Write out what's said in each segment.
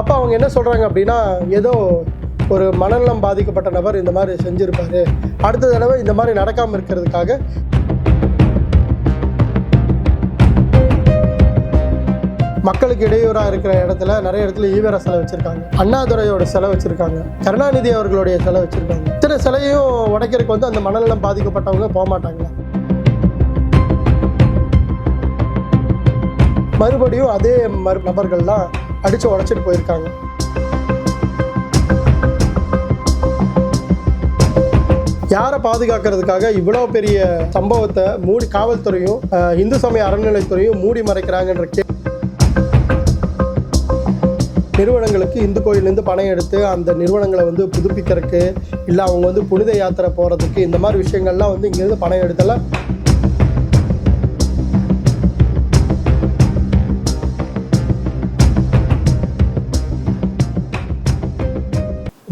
அப்போ அவங்க என்ன சொல்கிறாங்க அப்படின்னா ஏதோ ஒரு மனநலம் பாதிக்கப்பட்ட நபர் இந்த மாதிரி செஞ்சுருப்பாரு. அடுத்த தடவை இந்த மாதிரி நடக்காமல் இருக்கிறதுக்காக மக்களுக்கு இடையூறாக இருக்கிற இடத்துல நிறைய இடத்துல ஈவேர சிலை வச்சுருக்காங்க. அண்ணாதுரையோட சிலை வச்சுருக்காங்க. கருணாநிதி அவர்களுடைய சிலை வச்சுருக்காங்க. இத்தனை சிலையும் உடைக்கிறதுக்கு வந்து அந்த மனநலம் பாதிக்கப்பட்டவங்க போக மாட்டாங்களா மறுபடியும் அதே மறு நபர்கள் தான் அடித்து உடச்சிட்டு போயிருக்காங்க. யாரை பாதுகாக்கிறதுக்காக இவ்வளோ பெரிய சம்பவத்தை மூடி காவல்துறையும் இந்து சமய அறநிலைத்துறையும் மூடி மறைக்கிறாங்கன்ற கே நிறுவனங்களுக்கு இந்து கோயிலேருந்து பணம் எடுத்து அந்த நிறுவனங்களை வந்து புதுப்பிக்கிறதுக்கு இல்லை அவங்க வந்து புனித யாத்திரை போகிறதுக்கு இந்த மாதிரி விஷயங்கள்லாம் வந்து இங்கேருந்து பணம் எடுத்தலாம்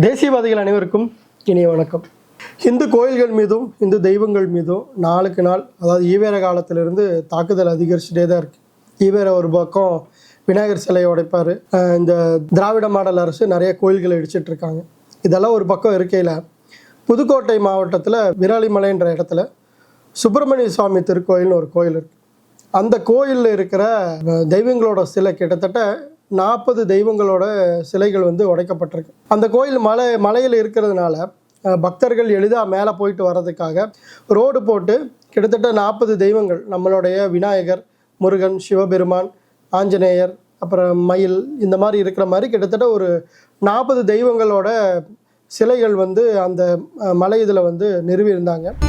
தேசியவாதிகள் அனைவருக்கும் இனிய வணக்கம். இந்து கோயில்கள் மீதும் இந்து தெய்வங்கள் மீதும் நாளுக்கு நாள் அதாவது ஈவேர காலத்திலிருந்து தாக்குதல் அதிகரிச்சுட்டே தான் இருக்குது ஈவேர ஒரு பக்கம் விநாயகர் சிலையை உடைப்பார். இந்த திராவிட மாடல் அரசு நிறைய கோயில்களை இடிச்சிட்டு இருக்காங்க. இதெல்லாம் ஒரு பக்கம் இருக்கையில் புதுக்கோட்டை மாவட்டத்தில் விராலிமலைன்ற இடத்துல சுப்பிரமணிய சுவாமி திருக்கோயில்னு ஒரு கோயில் இருக்குது அந்த கோயிலில் இருக்கிற தெய்வங்களோட சிலை கிட்டத்தட்ட நாற்பது தெய்வங்களோட சிலைகள் வந்து உடைக்கப்பட்டிருக்கு. அந்த கோயில் மலை மலையில் இருக்கிறதுனால பக்தர்கள் எளிதாக மேலே போயிட்டு வர்றதுக்காக ரோடு போட்டு கிட்டத்தட்ட நாற்பது தெய்வங்கள் நம்மளுடைய விநாயகர் முருகன் சிவபெருமான் ஆஞ்சநேயர் அப்புறம் மயில் இந்த மாதிரி இருக்கிற மாதிரி கிட்டத்தட்ட ஒரு நாற்பது தெய்வங்களோட சிலைகள் வந்து அந்த மலை இதில் வந்து நிறுவியிருந்தாங்க.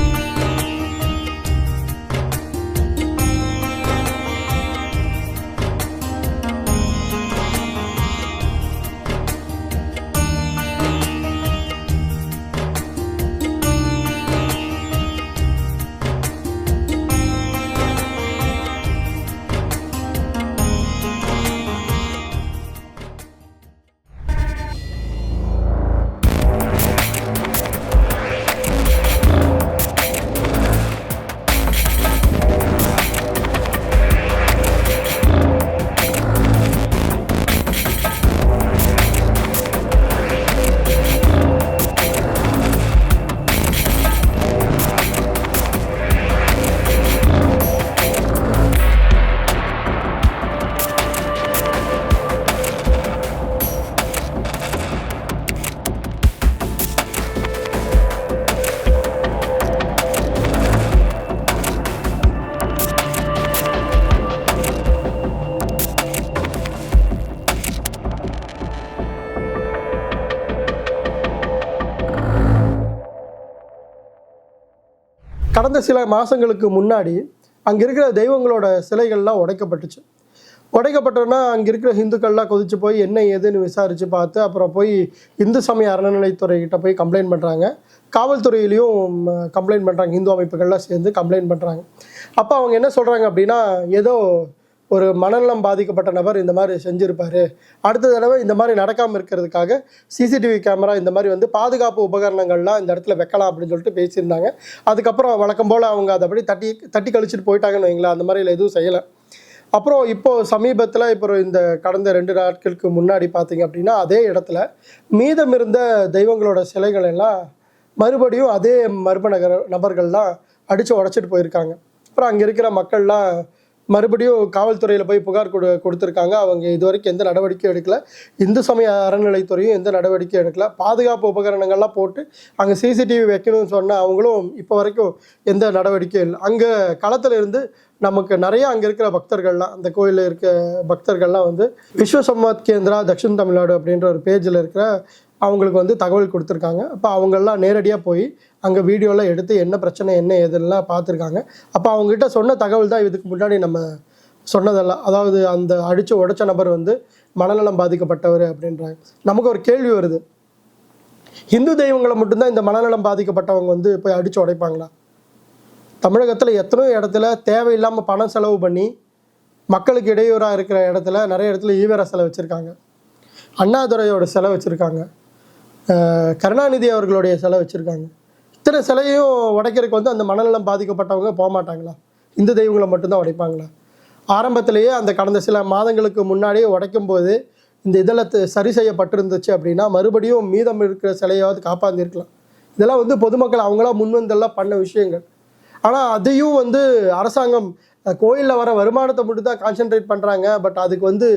கடந்த சில மாதங்களுக்கு முன்னாடி அங்கே இருக்கிற தெய்வங்களோட சிலைகள்லாம் உடைக்கப்பட்டுச்சு. உடைக்கப்பட்டோன்னா அங்கே இருக்கிற ஹிந்துக்கள்லாம் கொதிச்சு போய் என்ன ஏதுன்னு விசாரித்து பார்த்து அப்புறம் போய் இந்து சமய அறநிலைத்துறைகிட்ட போய் கம்ப்ளைண்ட் பண்ணுறாங்க காவல்துறையிலையும் கம்ப்ளைண்ட் பண்ணுறாங்க இந்து அமைப்புகள்லாம் சேர்ந்து கம்ப்ளைண்ட் பண்ணுறாங்க அப்போ அவங்க என்ன சொல்கிறாங்க அப்படின்னா ஏதோ ஒரு மனநலம் பாதிக்கப்பட்ட நபர் இந்த மாதிரி செஞ்சுருப்பார். அடுத்த தடவை இந்த மாதிரி நடக்காமல் இருக்கிறதுக்காக சிசிடிவி கேமரா இந்த மாதிரி வந்து பாதுகாப்பு உபகரணங்கள்லாம் இந்த இடத்துல வைக்கலாம் அப்படின்னு சொல்லிட்டு பேசியிருந்தாங்க. அதுக்கப்புறம் வழக்கம் போல் அவங்க அதை அப்படி தட்டி தட்டி கழிச்சிட்டு போயிட்டாங்கன்னு வைங்களேன் அந்த மாதிரியில் எதுவும் செய்யலை. அப்புறம் இப்போது சமீபத்தில் இப்போ இந்த கடந்த ரெண்டு நாட்களுக்கு முன்னாடி பார்த்தீங்க அப்படின்னா அதே இடத்துல மீதம் இருந்த தெய்வங்களோட சிலைகள் எல்லாம் மறுபடியும் அதே மர்ம நகர நபர்கள்லாம் அடித்து உடச்சிட்டு போயிருக்காங்க. அப்புறம் அங்கே இருக்கிற மக்கள்லாம் மறுபடியும் காவல்துறையில் போய் புகார் கொடு கொடுத்துருக்காங்க. அவங்க இது வரைக்கும் எந்த நடவடிக்கையும் எடுக்கல. இந்து சமய அறநிலைத்துறையும் எந்த நடவடிக்கையும் எடுக்கல. பாதுகாப்பு உபகரணங்கள்லாம் போட்டு அங்கே சிசிடிவி வைக்கணும்னு சொன்னால் அவங்களும் இப்போ வரைக்கும் எந்த நடவடிக்கையும் இல்லை. அங்கே களத்தில் இருந்து நமக்கு நிறைய அங்கே இருக்கிற பக்தர்கள்லாம் அந்த கோயிலில் இருக்க பக்தர்கள்லாம் வந்து விஸ்வ சம்வாத் கேந்திரா தக்ஷின் தமிழ்நாடு அப்படின்ற ஒரு பேஜில் இருக்கிற அவங்களுக்கு வந்து தகவல் கொடுத்துருக்காங்க. அப்போ அவங்கெல்லாம் நேரடியாக போய் அங்கே வீடியோலாம் எடுத்து என்ன பிரச்சனை என்ன ஏதுலாம் பார்த்துருக்காங்க. அப்போ அவங்ககிட்ட சொன்ன தகவல் தான் இதுக்கு முன்னாடி நம்ம சொன்னதெல்லாம் அதாவது அந்த அடித்து உடைச்ச நபர் வந்து மனநலம் பாதிக்கப்பட்டவர் அப்படின்றாங்க. நமக்கு ஒரு கேள்வி வருது. இந்து தெய்வங்களை மட்டும்தான் இந்த மனநலம் பாதிக்கப்பட்டவங்க வந்து போய் அடித்து உடைப்பாங்களா? தமிழகத்தில் எத்தனையோ இடத்துல தேவையில்லாமல் பணம் செலவு பண்ணி மக்களுக்கு இடையூறாக இருக்கிற இடத்துல நிறைய இடத்துல ஈவேர செலவு வச்சுருக்காங்க. அண்ணாதுரையோட செலவு வச்சுருக்காங்க. கருணாநிதி அவர்களுடைய சிலை வச்சுருக்காங்க. இத்தனை சிலையும் உடைக்கிறதுக்கு வந்து அந்த மனநலம் பாதிக்கப்பட்டவங்க போக மாட்டாங்களா? இந்து தெய்வங்களை மட்டும்தான் உடைப்பாங்களா? ஆரம்பத்திலேயே அந்த கடந்த சில மாதங்களுக்கு முன்னாடியே உடைக்கும் போது இந்த இதில் சரி செய்யப்பட்டிருந்துச்சு அப்படின்னா மறுபடியும் மீதம் இருக்கிற சிலையாவது காப்பாந்திருக்கலாம் இதெல்லாம் வந்து பொதுமக்கள் அவங்களா முன்வந்தெல்லாம் பண்ண விஷயங்கள். ஆனால் அதையும் வந்து அரசாங்கம் கோயிலில் வர வருமானத்தை மட்டும் தான் கான்சென்ட்ரேட் பண்ணுறாங்க பட் அதுக்கு வந்து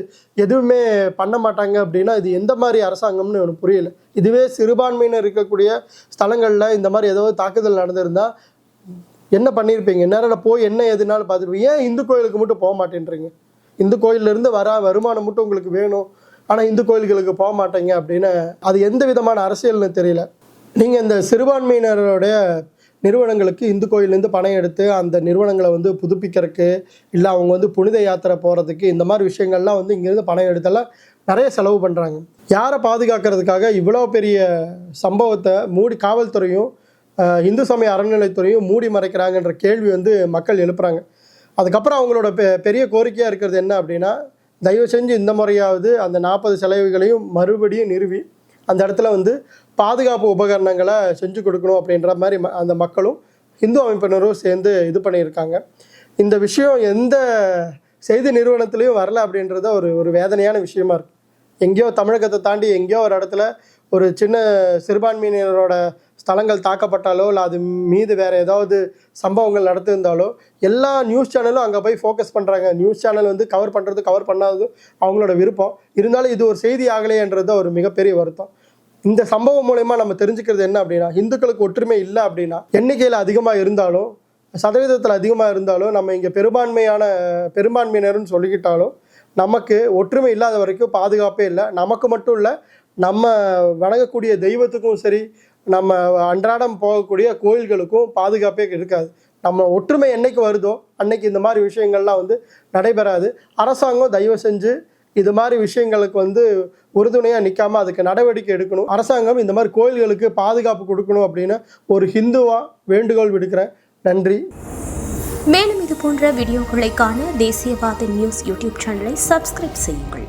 எதுவுமே பண்ண மாட்டாங்க அப்படின்னா இது எந்த மாதிரி அரசாங்கம்னு எனக்கு புரியல. இதுவே சிறுபான்மையினர் இருக்கக்கூடிய ஸ்தலங்களில் இந்த மாதிரி ஏதோ தாக்குதல் நடந்திருந்தால் என்ன பண்ணியிருப்பீங்க நேரில் போய் என்ன எதுனாலும் பார்த்துருப்பீங்க. ஏன் இந்து கோயிலுக்கு மட்டும் போக மாட்டேன்றீங்க? இந்து கோயிலிருந்து வர வருமானம் மட்டும் உங்களுக்கு வேணும். ஆனால் இந்து கோயில்களுக்கு போக மாட்டீங்க அப்படின்னு அது எந்த விதமான அரசியல்னு தெரியல. நீங்கள் இந்த சிறுபான்மையினருடைய நிறுவனங்களுக்கு இந்து கோயிலேருந்து பணம் எடுத்து அந்த நிறுவனங்களை வந்து புதுப்பிக்கிறதுக்கு இல்லை அவங்க வந்து புனித யாத்திரை போகிறதுக்கு இந்த மாதிரி விஷயங்கள்லாம் வந்து இங்கேருந்து பணம் எடுத்தெல்லாம் நிறைய செலவு பண்ணுறாங்க யாரை பாதுகாக்கிறதுக்காக இவ்வளோ பெரிய சம்பவத்தை மூடி காவல்துறையும் இந்து சமய அறநிலைத்துறையும் மூடி மறைக்கிறாங்கன்ற கேள்வி வந்து மக்கள் எழுப்புறாங்க. அதுக்கப்புறம் அவங்களோட பெ பெரிய கோரிக்கையாக இருக்கிறது என்ன அப்படின்னா தயவு செஞ்சு இந்த முறையாவது அந்த நாற்பது செலவுகளையும் மறுபடியும் நிறுவி அந்த இடத்துல வந்து பாதுகாப்பு உபகரணங்களை செஞ்சு கொடுக்கணும் அப்படின்ற மாதிரி ம- அந்த மக்களும் இந்து அமைப்பினரும் சேர்ந்து இது பண்ணியிருக்காங்க. இந்த விஷயம் எந்த செய்தி நிறுவனத்துலேயும் வரல அப்படின்றத ஒரு ஒரு வேதனையான விஷயமா இருக்குது எங்கேயோ தமிழகத்தை தாண்டி எங்கேயோ ஒரு இடத்துல ஒரு சின்ன சிறுபான்மையினரோட ஸ்தலங்கள் தாக்கப்பட்டாலோ இல்லை அது மீது வேறு ஏதாவது சம்பவங்கள் நடத்திருந்தாலோ எல்லா நியூஸ் சேனலும் அங்கே போய் ஃபோக்கஸ் பண்ணுறாங்க நியூஸ் சேனல் வந்து கவர் பண்ணுறது கவர் பண்ணாதது அவங்களோட விருப்பம். இருந்தாலும் இது ஒரு செய்தி ஆகலையன்றது ஒரு மிகப்பெரிய வருத்தம். இந்த சம்பவம் மூலயமா நம்ம தெரிஞ்சுக்கிறது என்ன அப்படின்னா இந்துக்களுக்கு ஒற்றுமை இல்லை அப்படின்னா எண்ணிக்கையில் அதிகமாக இருந்தாலும் சதவீதத்தில் அதிகமாக இருந்தாலும் நம்ம இங்கே பெரும்பான்மையான பெரும்பான்மையினர்னு சொல்லிக்கிட்டாலும் நமக்கு ஒற்றுமை இல்லாத வரைக்கும் பாதுகாப்பே இல்லை. நமக்கு மட்டும் இல்லை நம்ம வணங்கக்கூடிய தெய்வத்துக்கும் சரி நம்ம அன்றாடம் போகக்கூடிய கோயில்களுக்கும் பாதுகாப்பே இருக்காது. நம்ம ஒற்றுமை என்னைக்கு வருதோ அன்னைக்கு இந்த மாதிரி விஷயங்கள்லாம் வந்து நடைபெறாது. அரசாங்கம் தயவு செஞ்சு இது மாதிரி விஷயங்களுக்கு வந்து உறுதுணையாக நிற்காமல் அதுக்கு நடவடிக்கை எடுக்கணும். அரசாங்கம் இந்த மாதிரி கோயில்களுக்கு பாதுகாப்பு கொடுக்கணும் அப்படின்னு ஒரு ஹிந்துவாக வேண்டுகோள் விடுக்கிறேன். நன்றி. மேலும் இது போன்ற வீடியோக்களை காண தேசியவாத நியூஸ் யூடியூப் சேனலை சப்ஸ்கிரைப் செய்யுங்கள்.